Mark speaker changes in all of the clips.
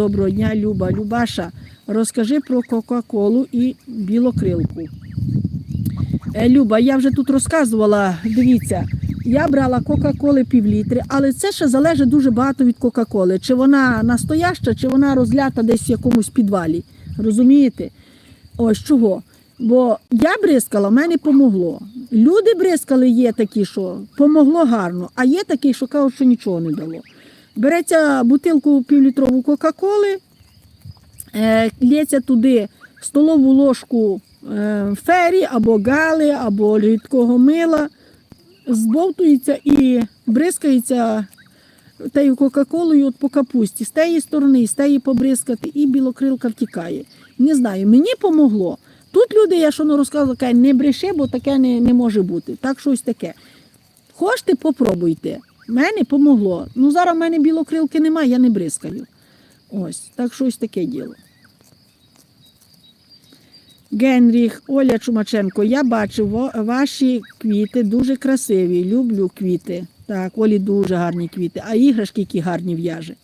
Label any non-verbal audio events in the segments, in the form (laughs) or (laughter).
Speaker 1: доброго дня, Люба. Любаша, розкажи про Кока-Колу і білокрилку. Е, Люба, я вже тут розказувала, дивіться, я брала Кока-Коли півлітри, але це ще залежить дуже багато від Кока-Коли. Чи вона настояща, чи вона розлята десь в якомусь підвалі. Розумієте? Ось чого. Бо я бризкала, в мене помогло. Люди бризкали, є такі, що помогло гарно, а є такі, що кажуть, що нічого не дало. Береться бутилку півлітрову Кока-Коли, е, лється туди столову ложку е, фері або гали, або рідкого мила, збовтується і бризкається тією Кока-Колою по капусті. З тієї сторони, з тієї побризкати, і білокрилка втікає. Не знаю, мені помогло. Тут люди, я що не розказувала, не бреши, бо таке не, не може бути. Так щось таке. Хочете, попробуйте. Мене помогло. Ну зараз в мене білокрилки немає, я не бризкаю. Ось, так щось таке діло. Генріх, Оля Чумаченко, я бачив ваші квіти дуже красиві. Люблю квіти. Так, Олі дуже гарні квіти, а іграшки які гарні в'яже.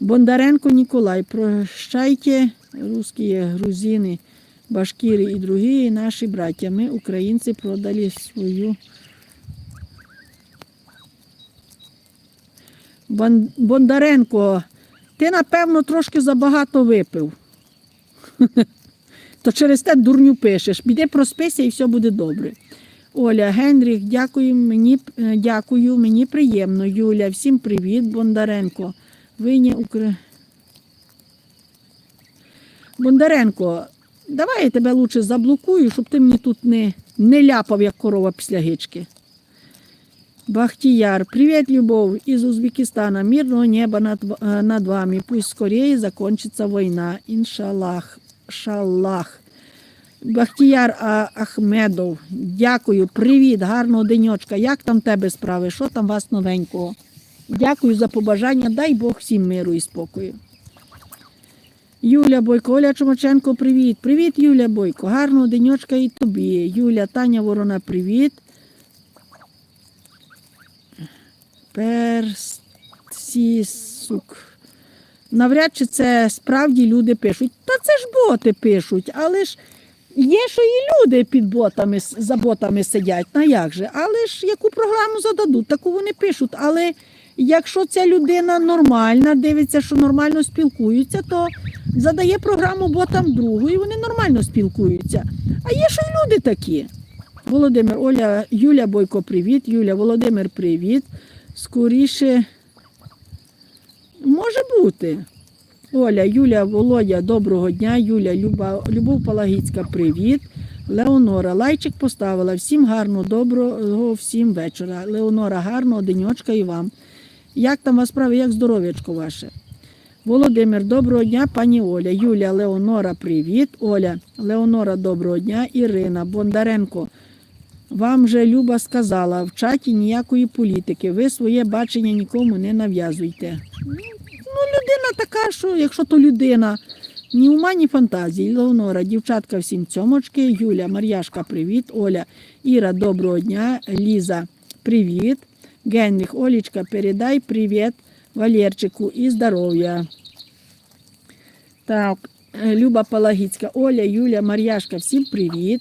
Speaker 1: Бондаренко Ніколай, прощайте, русські, грузини, башкіри і другі наші браття. Ми, українці, продали свою. Бондаренко, ти, напевно, трошки забагато випив. (laughs) То через те дурню пишеш. Піди проспися і все буде добре. Оля, Генріх, дякую мені, е, дякую, мені приємно. Юля, всім привіт, Бондаренко. Вині Укра... Бондаренко, давай я тебе лучше заблокую, щоб ти мені тут не, не ляпав, як корова після гички. Бахтияр, привет, любовь из Узбекистана. Мирного неба над, э, над вами. Пусть скорее закончится война. Иншаллах. Шаллах. Бахтияр Ахмедов, дякую, привіт, гарного денечка. Як там тебе справи? Що там вас новенького? Дякую за побажання. Дай Бог всім миру і спокою. Юля Бойко, Оля Чумаченко, привіт. Привіт, Юля Бойко. Гарного денечка і тобі. Юля, Таня Ворона, привіт. Персісук. Навряд чи це справді люди пишуть. Та це ж боти пишуть, але ж є, що і люди під ботами, за ботами сидять. На як же? Але ж яку програму зададуть, таку вони пишуть. Але якщо ця людина нормальна, дивиться, що нормально спілкуються, то задає програму ботам другу, і вони нормально спілкуються. А є, що і люди такі. Володимир, Оля, Юля Бойко, привіт. Юля, Володимир, привіт. Скоріше може бути. Оля, Юля, Володя, доброго дня. Юля, Люба, Любов Палагіцька, привіт. Леонора, лайчик поставила. Всім гарного, доброго, всім вечора. Леонора, гарного денечка і вам. Як там вас справи, як здоров'ячко ваше? Володимир, доброго дня, пані Оля. Юля, Леонора, привіт. Оля, Леонора, доброго дня. Ірина, Бондаренко. Вам же Люба сказала, в чаті ніякої політики. Ви своє бачення нікому не нав'язуйте. Ну, людина така, що якщо то людина, ні ума, ні фантазії. Леонора, дівчатка всім цьомочки. Юля, Мар'яшка, привіт. Оля, Іра, доброго дня. Ліза, привіт. Генріх, Олічка, передай привіт Валерчику і здоров'я. Так, Люба Палагіцька, Оля, Юля, Мар'яшка, всім привіт.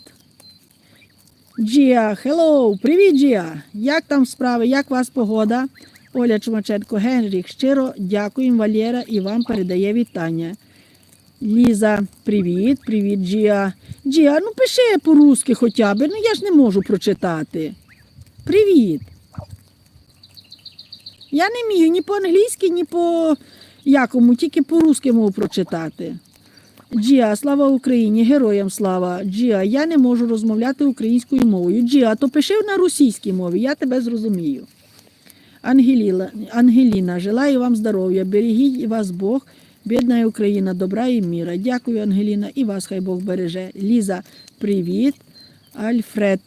Speaker 1: Джія, хеллоу, привіт, Джія. Як там справи? Як вас погода? Оля Чумаченко, Генріх, щиро дякуємо, Валєра, і вам передає вітання. Ліза, привіт, привіт, Джія. Джія, ну пиши по-русски хоча б, ну я ж не можу прочитати. Привіт. Я не вмію ні по-англійськи, ні по якому, тільки по-русски можу прочитати. Джіа, слава Україні, героям слава. Джіа, я не можу розмовляти українською мовою. Джіа, то пиши на російській мові, я тебе зрозумію. Ангеліла, Ангеліна, желаю вам здоров'я, берегіть вас Бог, бідна Україна, добра і міра. Дякую, Ангеліна, і вас хай Бог береже. Ліза, привіт. Альфред.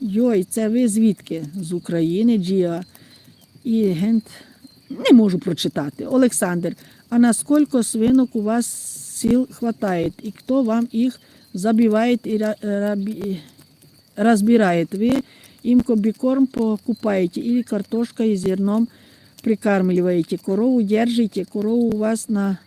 Speaker 1: Йой, це ви звідки? З України, Джіа. І гент не можу прочитати. Олександр, а наскільки свинок у вас сил хватает? И кто вам их забивает и разбирает? Вы им комбикорм покупаете или картошкой и зерном прикармливаете? Корову держите, корову у вас на